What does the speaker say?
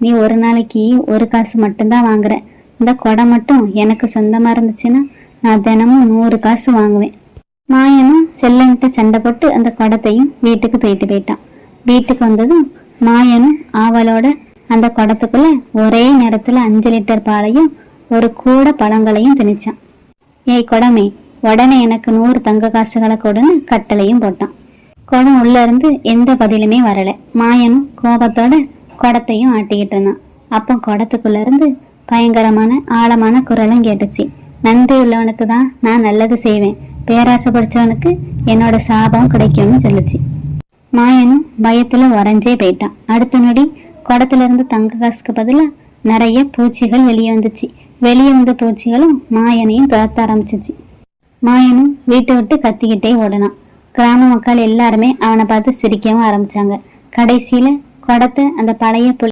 நீ ஒரு நாளைக்கு ஒரு காசு மட்டும்தான் வாங்குற. இந்த குடம் மட்டும் எனக்கு சொந்தமா இருந்துச்சுன்னா நான் தினமும் நூறு காசு வாங்குவேன். மாயனும் செல்லன்கிட்ட சண்டை போட்டு அந்த குடத்தையும் வீட்டுக்கு தூக்கிட்டு போயிட்டான். வீட்டுக்கு வந்ததும் மாயனும் ஆவலோட அந்த குடத்துக்குள்ள ஒரே நேரத்துல அஞ்சு லிட்டர் பாலையும் ஒரு கூட பழங்களையும் திணிச்சான். ஏய் குடமே உடனே எனக்கு நூறு தங்க காசுகளை கொடுன்னு கட்டளையும் போட்டான். குடம் உள்ள இருந்து எந்த பதிலுமே வரல. மாயனும் கோபத்தோட குடத்தையும் ஆட்டிக்கிட்டு இருந்தான். அப்போ குடத்துக்குள்ள இருந்து பயங்கரமான ஆழமான குரலும் கேட்டுச்சு. நன்றி உள்ளவனுக்கு தான் நான் நல்லது செய்வேன். பேராசை படிச்சவனுக்கு என்னோட சாபம் கிடைக்கும்னு சொல்லுச்சு. மாயனும் பயத்துல உறைஞ்சே போயிட்டான். அடுத்த நொடி குடத்துல இருந்து தங்க காசுக்கு பதிலா நிறைய பூச்சிகள் வெளியே வந்துச்சு. வெளியே வந்த பூச்சிகளும் மாயனையும் துரத்த ஆரம்பிச்சிச்சு. மாயனும் வீட்டை விட்டு கத்திக்கிட்டே ஓடினான். கிராம மக்கள் எல்லாருமே அவனை பார்த்து சிரிக்கவும் ஆரம்பிச்சாங்க. கடைசியில குடத்தை அந்த பழைய புலி